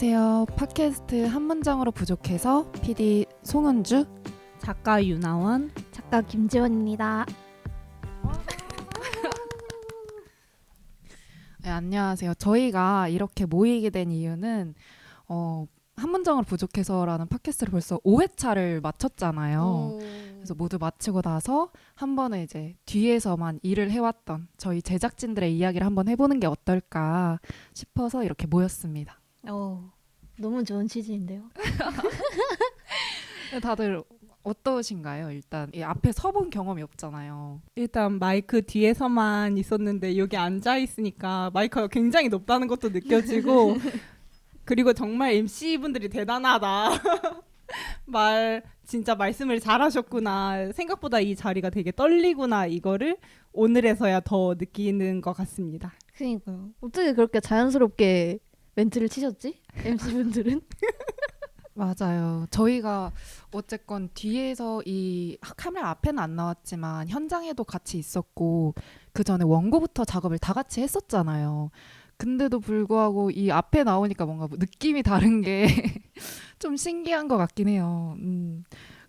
안녕하세요. 팟캐스트 한 문장으로 부족해서 PD 송은주. 작가 유나원 작가 김지원입니다. 네, 안녕하세요. 저희가 이렇게 모이게 된 이유는 어, 한 문장으로 부족해서라는 팟캐스트를 벌써 5회차를 마쳤잖아요. 그래서 모두 마치고 나서 한 번은 이제 뒤에서만 일을 해왔던 저희 제작진들의 이야기를 한번 해보는 게 어떨까 싶어서 이렇게 모였습니다. 어, 너무 좋은 취지인데요. 다들 어떠신가요? 일단 이 앞에 서본 경험이 없잖아요. 일단 마이크 뒤에서만 있었는데 여기 앉아 있으니까 마이크가 굉장히 높다는 것도 느껴지고 그리고 정말 MC 분들이 대단하다. 말 진짜 말씀을 잘하셨구나. 생각보다 이 자리가 되게 떨리구나. 이거를 오늘에서야 더 느끼는 것 같습니다. 그니까요. 어떻게 그렇게 자연스럽게 멘트를 치셨지? MC 분들은? 맞아요. 저희가 어쨌건 뒤에서 이 카메라 앞에는 안 나왔지만 현장에도 같이 있었고 그 전에 원고부터 작업을 다 같이 했었잖아요. 근데도 불구하고 이 앞에 나오니까 뭔가 느낌이 다른 게 좀 신기한 것 같긴 해요. 음.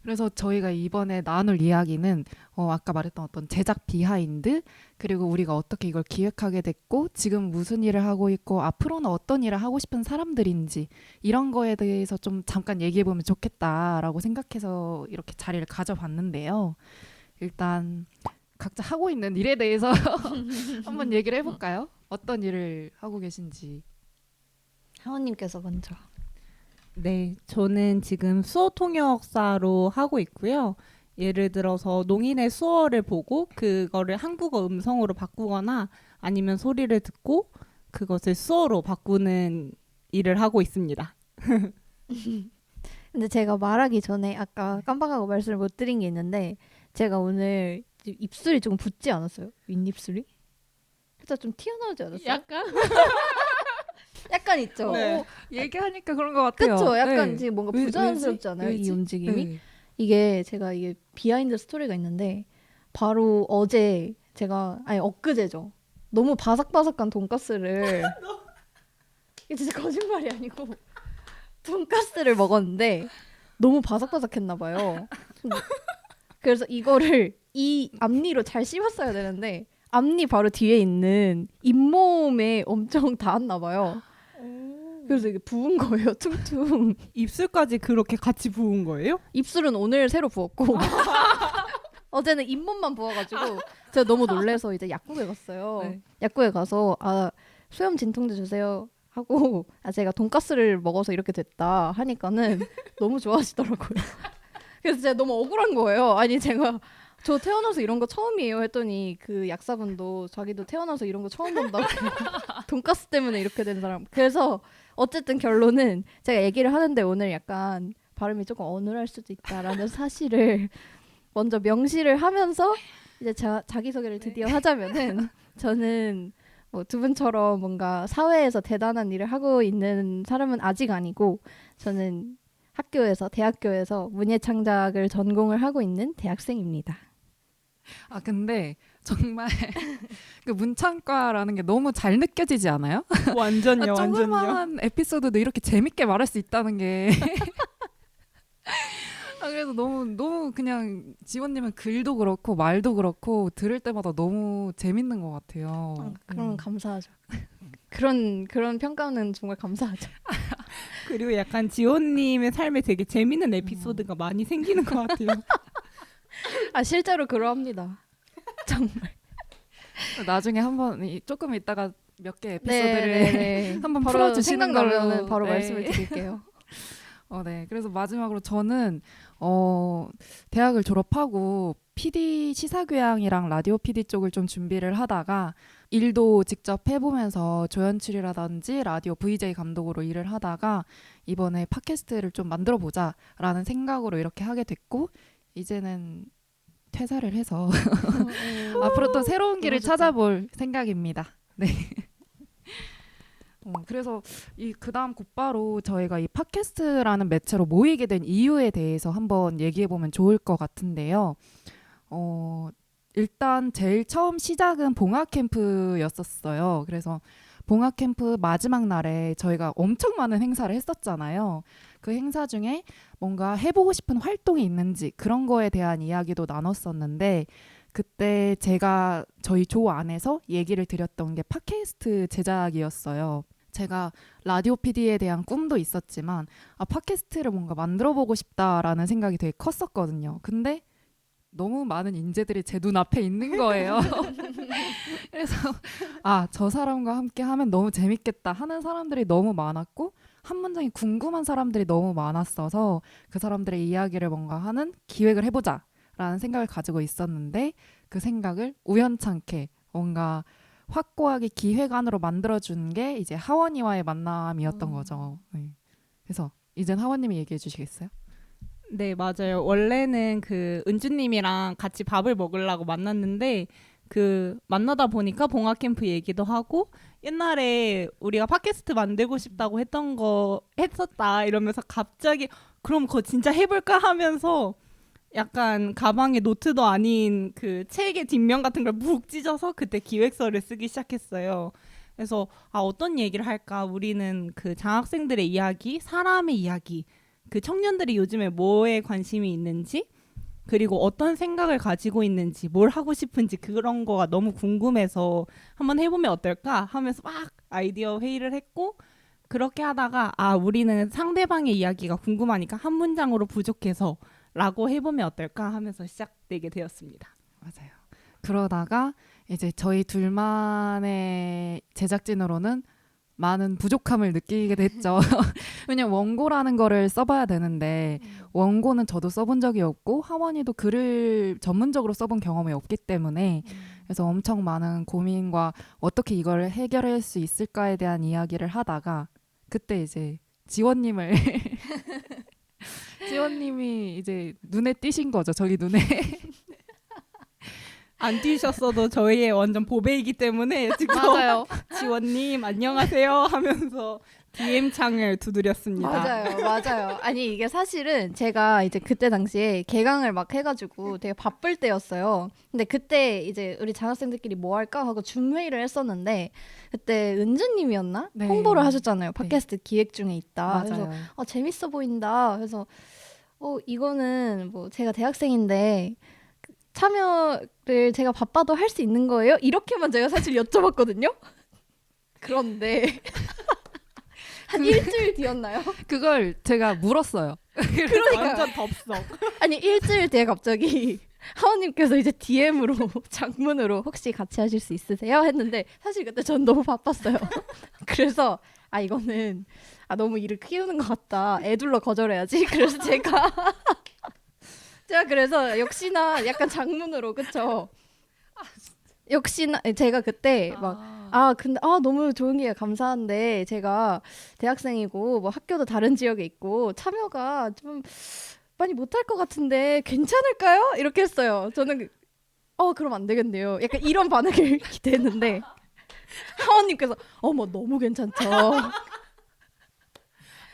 그래서 저희가 이번에 나눌 이야기는 어, 아까 말했던 어떤 제작 비하인드 그리고 우리가 어떻게 이걸 기획하게 됐고 지금 무슨 일을 하고 있고 앞으로는 어떤 일을 하고 싶은 사람들인지 이런 거에 대해서 좀 잠깐 얘기해 보면 좋겠다라고 생각해서 이렇게 자리를 가져봤는데요. 일단 각자 하고 있는 일에 대해서 한번 얘기를 해볼까요? 어떤 일을 하고 계신지. 하원님께서 먼저. 네, 저는 지금 수어 통역사로 하고 있고요. 예를 들어서 농인의 수어를 보고 그거를 한국어 음성으로 바꾸거나 아니면 소리를 듣고 그것을 수어로 바꾸는 일을 하고 있습니다. 근데 제가 말하기 전에 아까 깜빡하고 말씀을 못 드린 게 있는데 제가 오늘 입술이 조금 붓지 않았어요? 윗입술이? 살짝 좀 튀어나오지 않았어요? 약간 약간 있죠? 네. 어, 얘기하니까 그런 것 같아요. 그쵸? 약간 네. 지금 뭔가 왜- 부자연스럽지 않아요? 왜지? 이 움직임이? 네. 이게 제가 이게 비하인드 스토리가 있는데 바로 어제 제가 아니 엊그제죠. 너무 바삭바삭한 돈가스를 이게 진짜 거짓말이 아니고 돈가스를 먹었는데 너무 바삭바삭했나 봐요. 그래서 이거를 이 앞니로 잘 씹었어야 되는데 앞니 바로 뒤에 있는 잇몸에 엄청 닿았나 봐요. 그래서 이게 부은 거예요, 퉁퉁. 입술까지 그렇게 같이 부은 거예요? 입술은 오늘 새로 부었고 어제는 잇몸만 부어가지고 제가 너무 놀래서 이제 약국에 갔어요. 네. 약국에 가서 아 수염 진통제 주세요 하고 아 제가 돈가스를 먹어서 이렇게 됐다 하니까는 너무 좋아하시더라고요. 그래서 제가 너무 억울한 거예요. 아니 제가 저 태어나서 이런 거 처음이에요 했더니 그 약사분도 자기도 태어나서 이런 거 처음 본다고 돈가스 때문에 이렇게 된 사람. 그래서 어쨌든 결론은 제가 얘기를 하는데 오늘 약간 발음이 조금 어눌할 수도 있다라는 사실을 먼저 명시를 하면서 이제 자, 자기소개를 드디어 하자면은 저는 뭐 두 분처럼 뭔가 사회에서 대단한 일을 하고 있는 사람은 아직 아니고 저는 학교에서 대학교에서 문예 창작을 전공을 하고 있는 대학생입니다. 아 근데 정말 그 문창과라는 게 너무 잘 느껴지지 않아요? 완전요, 아, 완전요. 조그마한 에피소드도 이렇게 재밌게 말할 수 있다는 게. 아, 그래서 너무 너무 그냥 지원님은 글도 그렇고 말도 그렇고 들을 때마다 너무 재밌는 것 같아요. 어, 그럼 음. 감사하죠. 그런 그런 평가는 정말 감사하죠. 그리고 약간 지호님의 삶에 되게 재밌는 에피소드가 많이 생기는 것 같아요. 아 실제로 그러합니다. 정말. 나중에 한번 이- 조금 있다가 몇 개 에피소드를 네네네. 한번 바로 풀어주시는 걸로. 생각나면은 바로 네. 말씀을 드릴게요. 어, 네. 그래서 마지막으로 저는 어, 대학을 졸업하고 PD 시사교양이랑 라디오 PD 쪽을 좀 준비를 하다가 일도 직접 해보면서 조연출이라든지 라디오 VJ 감독으로 일을 하다가 이번에 팟캐스트를 좀 만들어 보자라는 생각으로 이렇게 하게 됐고 이제는 퇴사를 해서 앞으로 또 새로운 길을 좋다. 찾아볼 생각입니다. 네. 어, 그래서 이 그다음 곧바로 저희가 이 팟캐스트라는 매체로 모이게 된 이유에 대해서 한번 얘기해 보면 좋을 것 같은데요. 어, 일단 제일 처음 시작은 봉화 캠프였었어요. 그래서 봉화 캠프 마지막 날에 저희가 엄청 많은 행사를 했었잖아요. 그 행사 중에 뭔가 해보고 싶은 활동이 있는지 그런 거에 대한 이야기도 나눴었는데 그때 제가 저희 조 안에서 얘기를 드렸던 게 팟캐스트 제작이었어요. 제가 라디오 PD에 대한 꿈도 있었지만 아 팟캐스트를 뭔가 만들어 보고 싶다라는 생각이 되게 컸었거든요. 근데 너무 많은 인재들이 제 눈앞에 있는 거예요. 그래서 아 저 사람과 함께 하면 너무 재밌겠다 하는 사람들이 너무 많았고 한 문장이 궁금한 사람들이 너무 많았어서 그 사람들의 이야기를 뭔가 하는 기획을 해보자 라는 생각을 가지고 있었는데 그 생각을 우연찮게 뭔가 확고하게 기획안으로 만들어준 게 이제 하원이와의 만남이었던 음. 거죠. 네. 그래서 이젠 하원님이 얘기해 주시겠어요? 네, 맞아요. 원래는 그 은주님이랑 같이 밥을 먹으려고 만났는데 그 만나다 보니까 봉화 캠프 얘기도 하고 옛날에 우리가 팟캐스트 만들고 싶다고 했던 거 했었다 이러면서 갑자기 그럼 그거 진짜 해볼까 하면서 약간 가방에 노트도 아닌 그 책의 뒷면 같은 걸 묵 찢어서 그때 기획서를 쓰기 시작했어요. 그래서 아 어떤 얘기를 할까? 우리는 그 장학생들의 이야기, 사람의 이야기, 그 청년들이 요즘에 뭐에 관심이 있는지 그리고 어떤 생각을 가지고 있는지 뭘 하고 싶은지 그런 거가 너무 궁금해서 한번 해보면 어떨까 하면서 막 아이디어 회의를 했고 그렇게 하다가 아 우리는 상대방의 이야기가 궁금하니까 한 문장으로 부족해서 라고 해보면 어떨까 하면서 시작되게 되었습니다. 맞아요. 그러다가 이제 저희 둘만의 제작진으로는 많은 부족함을 느끼게 됐죠. 왜냐면 원고라는 거를 써봐야 되는데 원고는 저도 써본 적이 없고 하원이도 글을 전문적으로 써본 경험이 없기 때문에 그래서 엄청 많은 고민과 어떻게 이걸 해결할 수 있을까에 대한 이야기를 하다가 그때 이제 지원님을 지원님이 이제 눈에 띄신 거죠. 저희 눈에. 안 뛰셨어도 저희의 완전 보배이기 때문에 지금 맞아요. 지원님 안녕하세요 하면서 DM 창을 두드렸습니다. 맞아요, 맞아요. 아니 이게 사실은 제가 이제 그때 당시에 개강을 막 해가지고 되게 바쁠 때였어요. 근데 그때 이제 우리 장학생들끼리 뭐 할까 하고 줌 회의를 했었는데 그때 은주님이었나 네. 홍보를 하셨잖아요. 팟캐스트 기획 중에 있다. 그래서 맞아요. 어, 재밌어 보인다. 그래서 어 이거는 뭐 제가 대학생인데 그 참여를 제가 바빠도 할 수 있는 거예요? 이렇게만 제가 사실 여쭤봤거든요. 그런데 한 일주일 뒤였나요? 그걸 제가 물었어요. 그러니까 완전 덥석. 아니 일주일 뒤에 갑자기 하원님께서 이제 DM으로 장문으로 혹시 같이 하실 수 있으세요? 했는데 사실 그때 전 너무 바빴어요. 그래서 아 이거는 아 너무 일을 키우는 것 같다. 애둘러 거절해야지. 그래서 제가 제가 그래서 역시나 약간 장문으로 그쵸? 역시나 제가 그때 막아 근데 아 너무 좋은 기회 감사한데 제가 대학생이고 뭐 학교도 다른 지역에 있고 참여가 좀 많이 못할 것 같은데 괜찮을까요? 이렇게 했어요. 저는 그- 어 그럼 안 되겠네요. 약간 이런 반응을 기대했는데 하원님께서 어머 너무 괜찮죠.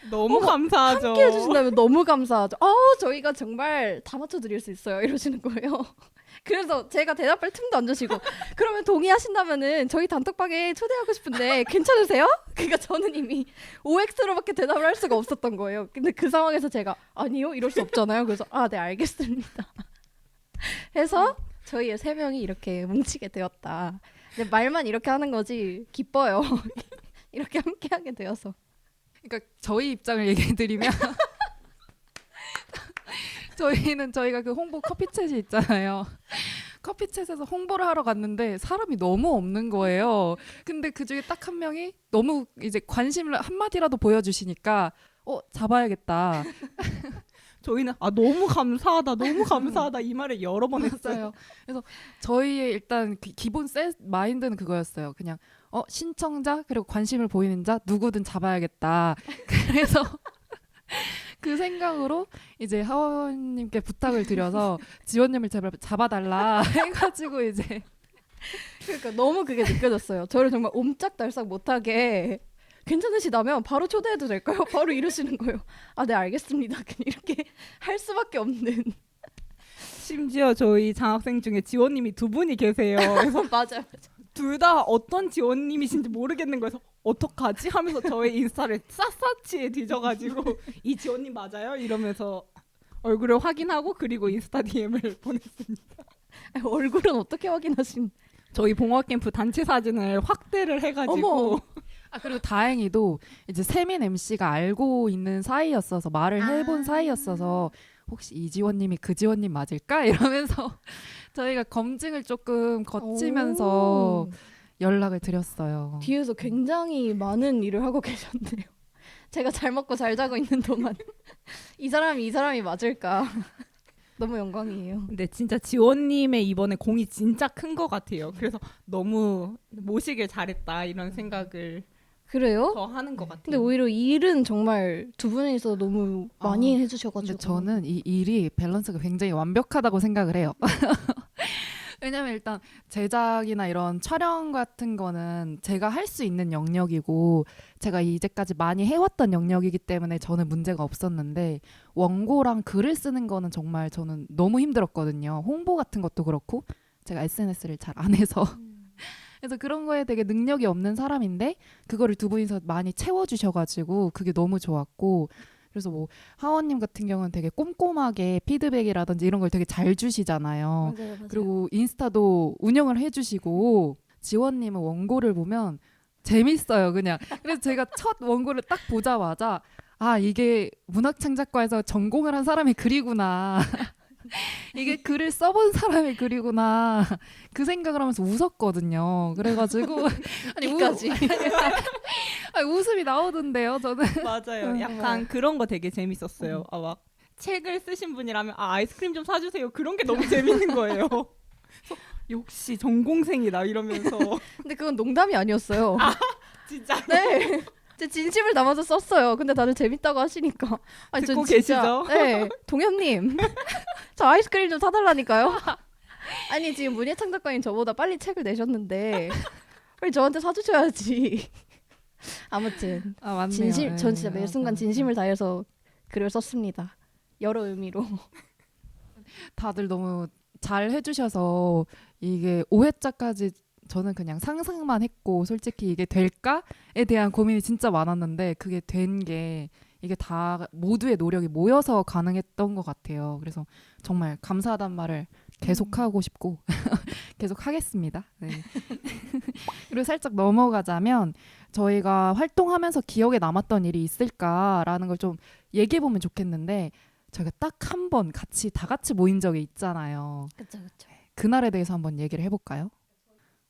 너무 어머, 감사하죠. 함께 해주신다면 너무 감사하죠. 어 저희가 정말 다 맞춰드릴 수 있어요. 이러시는 거예요. 그래서 제가 대답할 틈도 안 주시고 그러면 동의하신다면은 저희 단톡방에 초대하고 싶은데 괜찮으세요? 그러니까 저는 이미 OX로밖에 대답을 할 수가 없었던 거예요. 근데 그 상황에서 제가 아니요 이럴 수 없잖아요. 그래서 아 네 알겠습니다. 해서 저희의 세 명이 이렇게 뭉치게 되었다. 근데 말만 이렇게 하는 거지 기뻐요. 이렇게 함께 하게 되어서. 그러니까 저희 입장을 얘기해 드리면 저희는 저희가 그 홍보 커피챗이 있잖아요. 커피챗에서 홍보를 하러 갔는데 사람이 너무 없는 거예요. 근데 그 중에 딱 한 명이 너무 이제 관심을 한 마디라도 보여주시니까 어 잡아야겠다. 저희는 아 너무 감사하다, 너무 감사하다 이 말을 여러 번 했어요. 그래서 저희의 일단 기- 기본 셋 마인드는 그거였어요. 그냥 어 신청자 그리고 관심을 보이는 자 누구든 잡아야겠다. 그래서 그 생각으로 이제 하원님께 부탁을 드려서 지원님을 제발 잡아달라 해가지고 이제 그러니까 너무 그게 느껴졌어요. 저를 정말 옴짝달싹 못하게 괜찮으시다면 바로 초대해도 될까요? 바로 이러시는 거예요. 아, 네, 알겠습니다. 그냥 이렇게 할 수밖에 없는. 심지어 저희 장학생 중에 지원님이 두 분이 계세요. 그래서 맞아요. 둘 다 어떤 지원님이신지 모르겠는 거여서 어떡하지 하면서 저의 인스타를 샅샅이 뒤져가지고 이 지원님 맞아요? 이러면서 얼굴을 확인하고 그리고 인스타 DM을 보냈습니다. 얼굴은 어떻게 확인하신? 저희 봉화 캠프 단체 사진을 확대를 해가지고 어머. 아 그리고 다행히도 이제 세민 MC가 알고 있는 사이였어서 말을 해본 아. 사이였어서 혹시 이지원님이 그 지원님 맞을까 이러면서 저희가 검증을 조금 거치면서 오. 연락을 드렸어요. 뒤에서 굉장히 많은 일을 하고 계셨네요. 제가 잘 먹고 잘 자고 있는 동안 이 사람이 이 사람이 맞을까? 너무 영광이에요. 근데 진짜 지원님의 이번에 공이 진짜 큰 것 같아요. 그래서 너무 모시길 잘했다 이런 생각을 그래요? 더 하는 것 같아요. 근데 오히려 일은 정말 두 분이서 너무 많이 아, 해주셔가지고. 근데 저는 이 일이 밸런스가 굉장히 완벽하다고 생각을 해요. 왜냐면 일단 제작이나 이런 촬영 같은 거는 제가 할 수 있는 영역이고 제가 이제까지 많이 해왔던 영역이기 때문에 저는 문제가 없었는데 원고랑 글을 쓰는 거는 정말 저는 너무 힘들었거든요. 홍보 같은 것도 그렇고 제가 SNS를 잘 안 해서 그래서 그런 거에 되게 능력이 없는 사람인데 그거를 두 분이서 많이 채워주셔가지고 그게 너무 좋았고 그래서 뭐 하원님 같은 경우는 되게 꼼꼼하게 피드백이라든지 이런 걸 되게 잘 주시잖아요. 맞아요, 맞아요. 그리고 인스타도 운영을 해주시고 지원님은 원고를 보면 재밌어요, 그냥. 그래서 제가 첫 원고를 딱 보자마자 아 이게 문학창작과에서 전공을 한 사람의 글이구나. 이게 글을 써본 사람의 글이구나. 그 생각을 하면서 웃었거든요. 그래가지고 아니. 아니, 웃음이 나오던데요, 저는. 맞아요. 음, 약간 그런 거 되게 재밌었어요. 아 막 책을 쓰신 분이라면 아 아이스크림 좀 사주세요. 그런 게 너무 재밌는 거예요. 역시 전공생이다 이러면서 근데 그건 농담이 아니었어요. 진짜 네. 제 진심을 담아서 썼어요. 근데 다들 재밌다고 하시니까. 아니, 전 듣고 계시죠? 네. 동현님. 저 아이스크림 좀 사달라니까요. 아니, 지금 문예창 작가님 저보다 빨리 책을 내셨는데. 빨리 저한테 사주셔야지. 아무튼. 아 맞네요. 진심, 전 진짜 네, 매 순간. 진심을 다해서 글을 썼습니다. 여러 의미로. 다들 너무 잘 해주셔서 이게 5회차까지 저는 그냥 상상만 했고 솔직히 이게 될까에 대한 고민이 진짜 많았는데 그게 된 게 이게 다 모두의 노력이 모여서 가능했던 것 같아요. 그래서 정말 감사하단 말을 계속 하고 싶고 계속 하겠습니다. 네. 그리고 살짝 넘어가자면 저희가 활동하면서 기억에 남았던 일이 있을까라는 걸 좀 얘기해 보면 좋겠는데 저희가 딱 한 번 같이 다 같이 모인 적이 있잖아요. 그쵸, 그쵸. 그날에 대해서 한번 얘기를 해볼까요?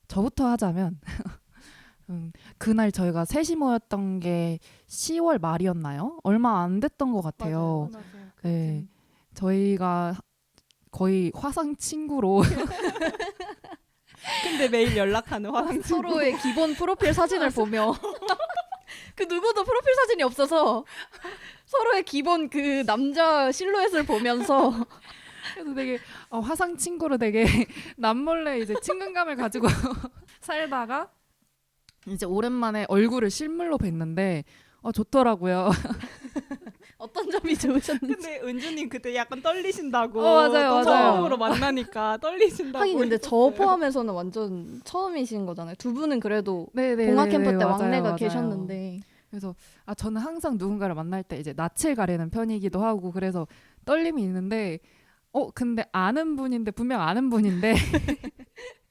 저부터 하자면 음, 그날 저희가 셋이 모였던 게 10월 말이었나요? 얼마 안 됐던 것 같아요. 네, 저희가 거의 화상 친구로 근데 매일 연락하는 화상 서로의 기본 프로필 사진을 보며. 그 누구도 프로필 사진이 없어서 서로의 기본 그 남자 실루엣을 보면서 그래서 되게 어, 화상 친구로 되게 남몰래 이제 친근감을 가지고 살다가 이제 오랜만에 얼굴을 실물로 뵀는데 어 좋더라고요. 어떤 점이 좋으셨는지 근데 은주님 그때 약간 떨리신다고 어, 맞아요, 또 맞아요. 처음으로 만나니까 떨리신다고 하긴 근데 저. 포함해서는 완전 처음이신 거잖아요. 두 분은 그래도 네네. 봉화 캠프 때 왕래가 계셨는데 그래서 아 저는 항상 누군가를 만날 때 이제 낯을 가리는 편이기도 하고 그래서 떨림이 있는데 어 근데 아는 분인데 분명 아는 분인데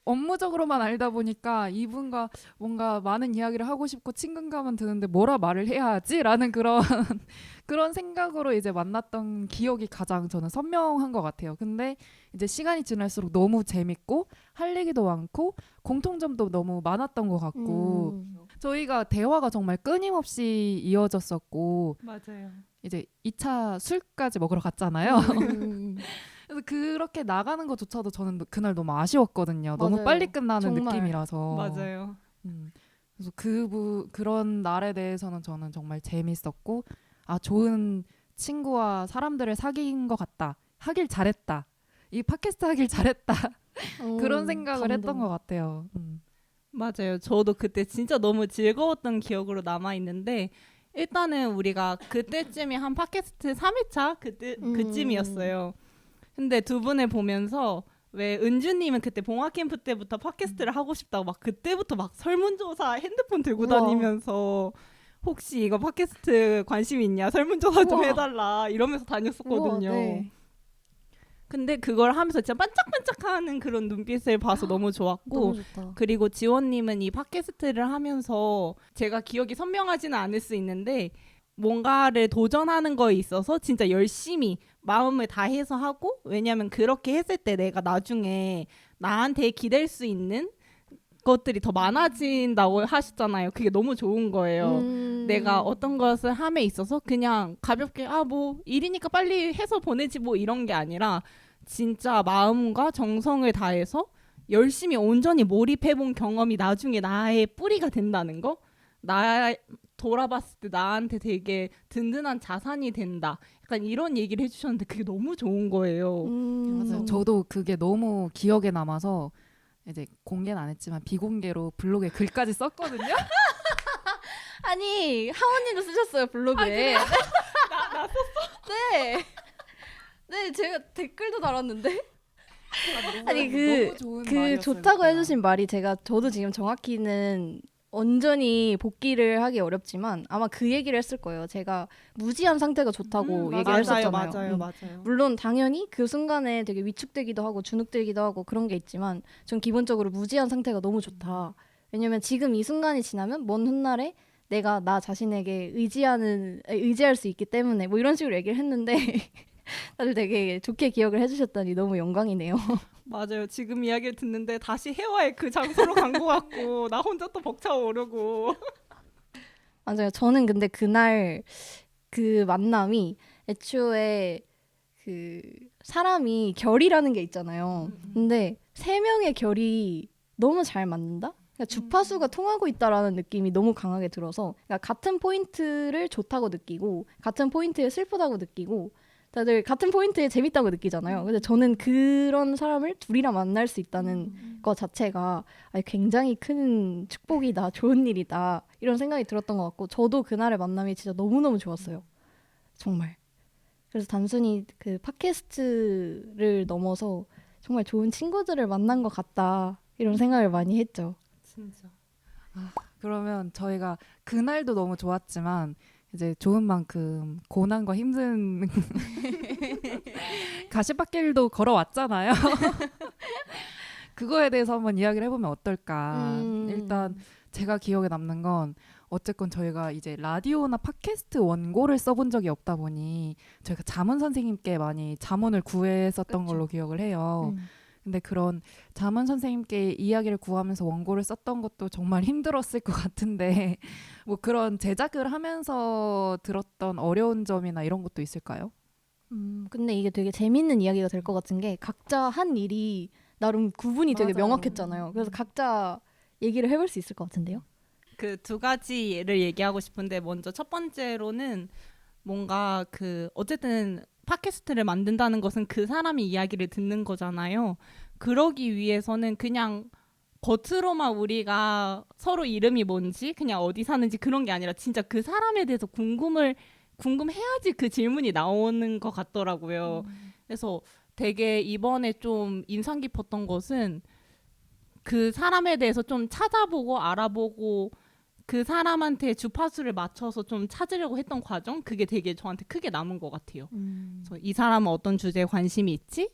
업무적으로만 알다 보니까 이분과 뭔가 많은 이야기를 하고 싶고 친근감은 드는데 뭐라 말을 해야 하지라는 그런 그런 생각으로 이제 만났던 기억이 가장 저는 선명한 것 같아요. 근데 이제 시간이 지날수록 너무 재밌고 할 얘기도 많고 공통점도 너무 많았던 것 같고 음. 저희가 대화가 정말 끊임없이 이어졌었고 맞아요. 이제 2차 술까지 먹으러 갔잖아요. 음. 그래서 그렇게 나가는 것조차도 저는 그날 너무 아쉬웠거든요. 너무 맞아요. 빨리 끝나는 정말. 느낌이라서. 맞아요. 음. 그래서 그 부, 그런 날에 대해서는 저는 정말 재밌었고 아 좋은 친구와 사람들을 사귄 것 같다. 하길 잘했다. 이 팟캐스트 하길 잘했다. 그런 음, 생각을 감동. 했던 것 같아요. 음. 맞아요. 저도 그때 진짜 너무 즐거웠던 기억으로 남아 있는데 일단은 우리가 그때쯤이 한 팟캐스트 3회차 그때 음. 그쯤이었어요. 근데 두 분을 보면서 왜 은주님은 그때 봉화 캠프 때부터 팟캐스트를 하고 싶다고 막 그때부터 막 설문조사 핸드폰 들고 우와. 다니면서 혹시 이거 팟캐스트 관심 있냐 설문조사 좀 우와. 해달라 이러면서 다녔었거든요. 우와, 네. 근데 그걸 하면서 진짜 반짝반짝하는 그런 눈빛을 봐서 너무 좋았고 너무. 그리고 지원님은 이 팟캐스트를 하면서 제가 기억이 선명하지는 않을 수 있는데 뭔가를 도전하는 거에 있어서 진짜 열심히 마음을 다해서 하고 왜냐면 그렇게 했을 때 내가 나중에 나한테 기댈 수 있는 것들이 더 많아진다고 하셨잖아요. 그게 너무 좋은 거예요. 음. 내가 어떤 것을 함에 있어서 그냥 가볍게 아 뭐 일이니까 빨리 해서 보내지 뭐 이런 게 아니라 진짜 마음과 정성을 다해서 열심히 온전히 몰입해 본 경험이 나중에 나의 뿌리가 된다는 거. 나 돌아봤을 때 나한테 되게 든든한 자산이 된다. 약간 이런 얘기를 해주셨는데 그게 너무 좋은 거예요. 음. 맞아요. 저도 그게 너무 기억에 남아서 이제 공개는 안 했지만 비공개로 블로그에 글까지 썼거든요. 아니 하원님도 쓰셨어요 블로그에. 나, 나 썼어? 네. 네 제가 댓글도 달았는데. 아니 그 너무 좋은 그 말이었어요, 좋다고. 해주신 말이 제가 저도 지금 정확히는 온전히 복귀를 하기 어렵지만 아마 그 얘기를 했을 거예요. 제가 무지한 상태가 좋다고 음, 얘기를 맞아요, 했었잖아요. 맞아요, 음. 맞아요. 물론 당연히 그 순간에 되게 위축되기도 하고 주눅들기도 하고 그런 게 있지만 전 기본적으로 무지한 상태가 너무 좋다. 왜냐면 지금 이 순간이 지나면 먼 훗날에 내가 나 자신에게 의지하는 의지할 수 있기 때문에 뭐 이런 식으로 얘기를 했는데 다들 되게 좋게 기억을 해주셨다니 너무 영광이네요. 맞아요. 지금 이야기를 듣는데 다시 해와의 그 장소로 간 것 같고 나 혼자 또 벅차오르고 맞아요. 저는 근데 그날 그 만남이 애초에 그 사람이 결이라는 게 있잖아요. 근데 세 명의 결이 너무 잘 맞는다? 그러니까 주파수가 통하고 있다라는 느낌이 너무 강하게 들어서 그러니까 같은 포인트를 좋다고 느끼고 같은 포인트에 슬프다고 느끼고 다들 같은 포인트에 재밌다고 느끼잖아요. 근데 저는 그런 사람을 둘이나 만날 수 있다는 것 자체가 굉장히 큰 축복이다, 좋은 일이다 이런 생각이 들었던 것 같고 저도 그날의 만남이 진짜 너무 너무 좋았어요. 정말. 그래서 단순히 그 팟캐스트를 넘어서 정말 좋은 친구들을 만난 것 같다 이런 생각을 많이 했죠. 진짜 그러면 저희가 그날도 너무 좋았지만 이제 좋은 만큼 고난과 힘든 가시밭길도 걸어왔잖아요. 그거에 대해서 한번 이야기를 해보면 어떨까. 음. 일단 제가 기억에 남는 건 어쨌건 저희가 이제 라디오나 팟캐스트 원고를 써본 적이 없다 보니 저희가 자문 선생님께 많이 자문을 구했었던 그쵸. 걸로 기억을 해요. 음. 근데 그런 자문 선생님께 이야기를 구하면서 원고를 썼던 것도 정말 힘들었을 것 같은데 뭐 그런 제작을 하면서 들었던 어려운 점이나 이런 것도 있을까요? 음, 근데 이게 되게 재밌는 이야기가 될 것 같은 게 각자 한 일이 나름 구분이 되게 맞아요. 명확했잖아요. 그래서 각자 얘기를 해볼 수 있을 것 같은데요. 그 두 가지를 얘기하고 싶은데 먼저 첫 번째로는 뭔가 그 어쨌든 팟캐스트를 만든다는 것은 그 사람이 이야기를 듣는 거잖아요. 그러기 위해서는 그냥 겉으로만 우리가 서로 이름이 뭔지 그냥 어디 사는지 그런 게 아니라 진짜 그 사람에 대해서 궁금을 궁금해야지 그 질문이 나오는 것 같더라고요. 그래서 되게 이번에 좀 인상 깊었던 것은 그 사람에 대해서 좀 찾아보고 알아보고 그 사람한테 주파수를 맞춰서 좀 찾으려고 했던 과정 그게 되게 저한테 크게 남은 것 같아요. 그래서 이 사람은 어떤 주제에 관심이 있지?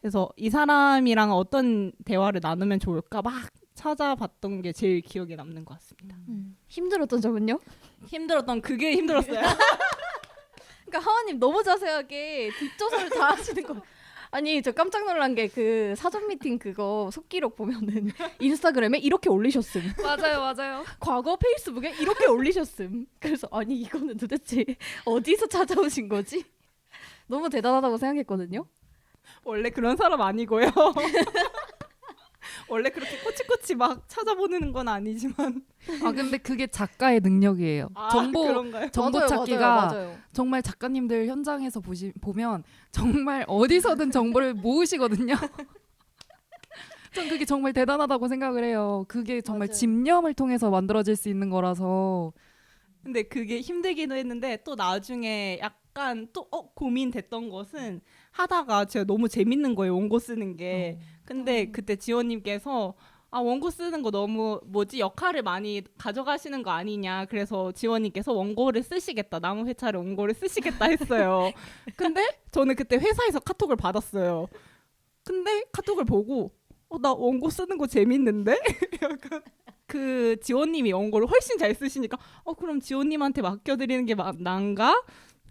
그래서 이 사람이랑 어떤 대화를 나누면 좋을까 막 찾아봤던 게 제일 기억에 남는 것 같습니다. 음. 힘들었던 점은요? 힘들었던 그게 힘들었어요. 그러니까 하원님 너무 자세하게 뒷조사를 다 하시는 거. 아니 저 깜짝 놀란 게 그 사전 미팅 그거 속기록 보면은 인스타그램에 이렇게 올리셨음. 맞아요, 맞아요. 과거 페이스북에 이렇게 올리셨음. 그래서 아니 이거는 도대체 어디서 찾아오신 거지? 너무 대단하다고 생각했거든요. 원래 그런 사람 아니고요. 원래 그렇게 꼬치꼬치 막 찾아보는 건 아니지만 아 근데 그게 작가의 능력이에요. 아, 정보 그런가요? 정보 맞아요, 찾기가 맞아요, 맞아요. 정말 작가님들 현장에서 보시 보면 정말 어디서든 정보를 모으시거든요. 전 그게 정말 대단하다고 생각을 해요. 그게 정말 맞아요. 집념을 통해서 만들어질 수 있는 거라서 근데 그게 힘들기도 했는데 또 나중에 약 약간 또 어, 고민됐던 것은 하다가 제가 너무 재밌는 거예요 원고 쓰는 게. 근데 그때 지원님께서 아 원고 쓰는 거 너무 뭐지 역할을 많이 가져가시는 거 아니냐. 그래서 지원님께서 원고를 쓰시겠다 남은 회차를 원고를 쓰시겠다 했어요. 근데 저는 그때 회사에서 카톡을 받았어요. 근데 카톡을 보고 어 나 원고 쓰는 거 재밌는데? 약간 그 지원님이 원고를 훨씬 잘 쓰시니까 어 그럼 지원님한테 맡겨드리는 게 마- 난가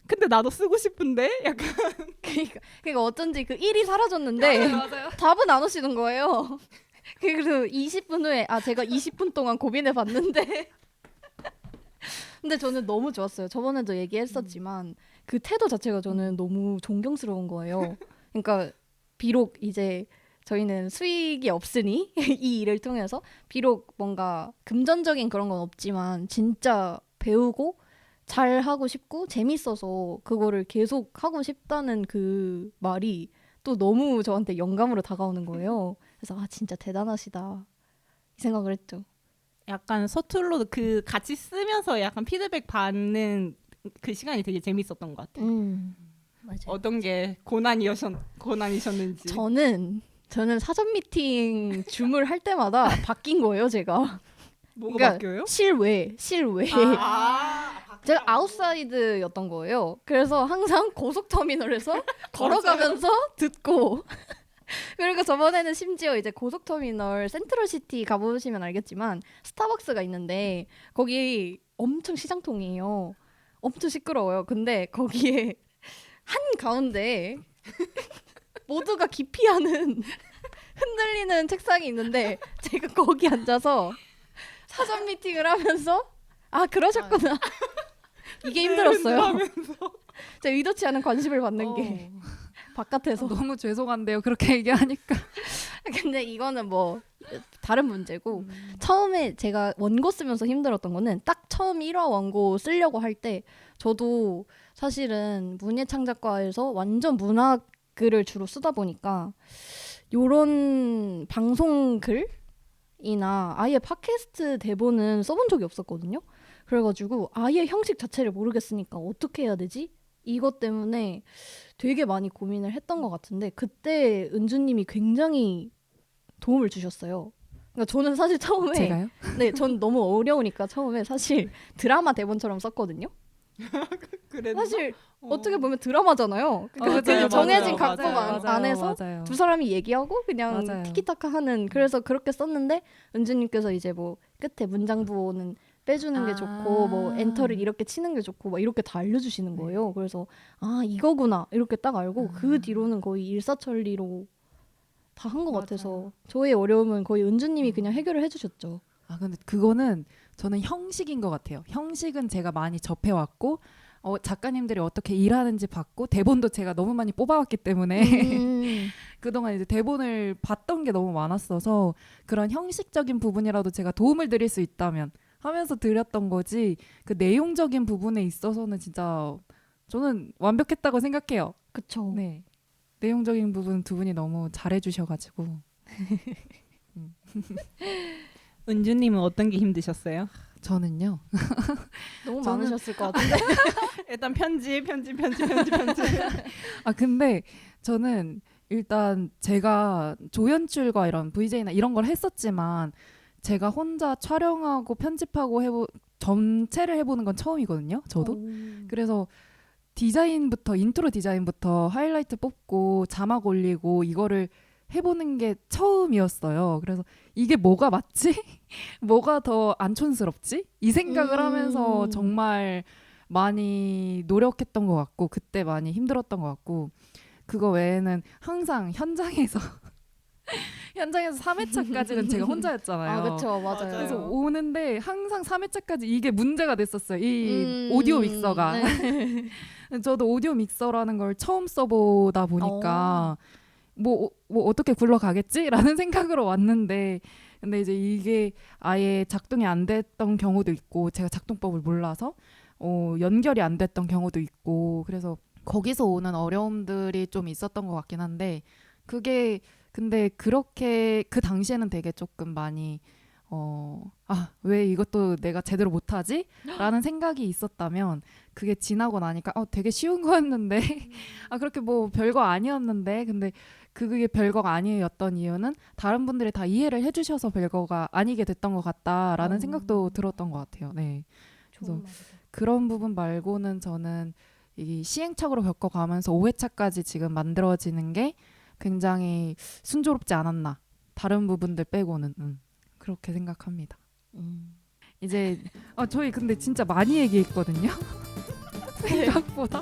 근데 나도 쓰고 싶은데 약간 그러니까, 그러니까 어쩐지 그 일이 사라졌는데 맞아요. 답은 안 오시는 거예요. 그리고 20분 후에 아 제가 20분 동안 고민해 봤는데 근데 저는 너무 좋았어요. 저번에도 얘기했었지만 그 태도 자체가 저는 너무 존경스러운 거예요. 그러니까 비록 이제 저희는 수익이 없으니 이 일을 통해서 비록 뭔가 금전적인 그런 건 없지만 진짜 배우고 잘 하고 싶고 재밌어서 그거를 계속 하고 싶다는 그 말이 또 너무 저한테 영감으로 다가오는 거예요. 그래서 아 진짜 대단하시다 이 생각을 했죠. 약간 서툴러도 그 같이 쓰면서 약간 피드백 받는 그 시간이 되게 재밌었던 것 같아요. 음 맞아요. 어떤 게 고난이셨 고난이셨는지. 저는 저는 사전 미팅 줌을 할 때마다 바뀐 거예요 제가 뭐가 그러니까 바뀌어요? 실외 실외 아, 제가 아웃사이드였던 거예요. 그래서 항상 고속터미널에서 걸어가면서 듣고 그리고 저번에는 심지어 이제 고속터미널 센트럴시티 가보시면 알겠지만 스타벅스가 있는데 거기 엄청 시장통이에요. 엄청 시끄러워요. 근데 거기에 한 가운데 모두가 기피하는 흔들리는 책상이 있는데 제가 거기 앉아서 사전 미팅을 하면서 아 그러셨구나. 이게 힘들었어요. 제가 의도치 않은 관심을 받는 게 바깥에서. 너무 죄송한데요. 그렇게 얘기하니까. 근데 이거는 뭐 다른 문제고 처음에 제가 원고 쓰면서 힘들었던 거는 딱 처음 1화 원고 쓰려고 할 때 저도 사실은 문예창작과에서 완전 문학 글을 주로 쓰다 보니까 요런 방송 글이나 아예 팟캐스트 대본은 써본 적이 없었거든요. 그래가지고 아예 형식 자체를 모르겠으니까 어떻게 해야 되지? 이것 때문에 되게 많이 고민을 했던 것 같은데 그때 은주님이 굉장히 도움을 주셨어요. 그러니까 저는 사실 처음에 제가요? 네, 전 너무 어려우니까 처음에 사실 드라마 대본처럼 썼거든요. 사실 어 떻게 보면 드라마잖아요. 그러니까 맞아요, 정해진 맞아요, 각본 안- 맞아요, 안에서 맞아요. 두 사람이 얘기하고 그냥 맞아요. 티키타카 하는 그래서 그렇게 썼는데 은주님께서 이제 뭐 끝에 문장 부호는 빼주는 게 아. 좋고 뭐 엔터를 이렇게 치는 게 좋고 막 이렇게 다 알려주시는 네. 거예요. 그래서 아 이거구나 이렇게 딱 알고 아. 그 뒤로는 거의 일사천리로 다 한 것. 같아서 저의 어려움은 거의 은주님이 그냥 해결을 해주셨죠. 아 근데 그거는 저는 형식인 것 같아요. 형식은 제가 많이 접해왔고 어, 작가님들이 어떻게 일하는지 봤고 대본도 제가 너무 많이 뽑아왔기 때문에 음. 그동안 이제 대본을 봤던 게 너무 많았어서 그런 형식적인 부분이라도 제가 도움을 드릴 수 있다면 하면서 드렸던 거지 그 내용적인 부분에 있어서는 진짜 저는 완벽했다고 생각해요. 그쵸. 네. 내용적인 부분 두 분이 너무 잘해주셔가지고 은주님은 어떤 게 힘드셨어요? 저는요. 너무 저는- 많으셨을 것 같은데. 일단 편집, 편집, 편집, 편집, 편집. 아 근데 저는 일단 제가 조연출과 이런 VJ나 이런 걸 했었지만 제가 혼자 촬영하고 편집하고 해보 전체를 해보는 건 처음이거든요. 저도. 오. 그래서 디자인부터 인트로 디자인부터 하이라이트 뽑고 자막 올리고 이거를 해보는 게 처음이었어요. 그래서 이게 뭐가 맞지? 뭐가 더 안 촌스럽지? 이 생각을 음. 하면서 정말 많이 노력했던 것 같고 그때 많이 힘들었던 것 같고 그거 외에는 항상 현장에서 현장에서 3회차까지는 제가 혼자였잖아요. 아 그쵸 맞아요. 맞아요. 그래서 오는데 항상 3회차까지 이게 문제가 됐었어요. 이 음, 오디오 믹서가. 네. 저도 오디오 믹서라는 걸 처음 써보다 보니까 뭐, 뭐 어떻게 굴러가겠지라는 생각으로 왔는데 근데 이제 이게 아예 작동이 안 됐던 경우도 있고 제가 작동법을 몰라서 어, 연결이 안 됐던 경우도 있고 그래서 거기서 오는 어려움들이 좀 있었던 것 같긴 한데 그게 근데 그렇게 그 당시에는 되게 조금 많이 어, 아, 왜 이것도 내가 제대로 못하지? 라는 생각이 있었다면, 그게 지나고 나니까, 어, 되게 쉬운 거였는데, 아, 그렇게 뭐 별거 아니었는데, 근데 그게 별거가 아니었던 이유는 다른 분들이 다 이해를 해주셔서 별거가 아니게 됐던 것 같다라는 어. 생각도 들었던 것 같아요. 네. 그래서. 그런 부분 말고는 저는 이 시행착오로 겪어가면서 5회차까지 지금 만들어지는 게 굉장히 순조롭지 않았나. 다른 부분들 빼고는 음, 그렇게 생각합니다. 음. 이제 아 저희 근데 진짜 많이 얘기했거든요. 생각보다.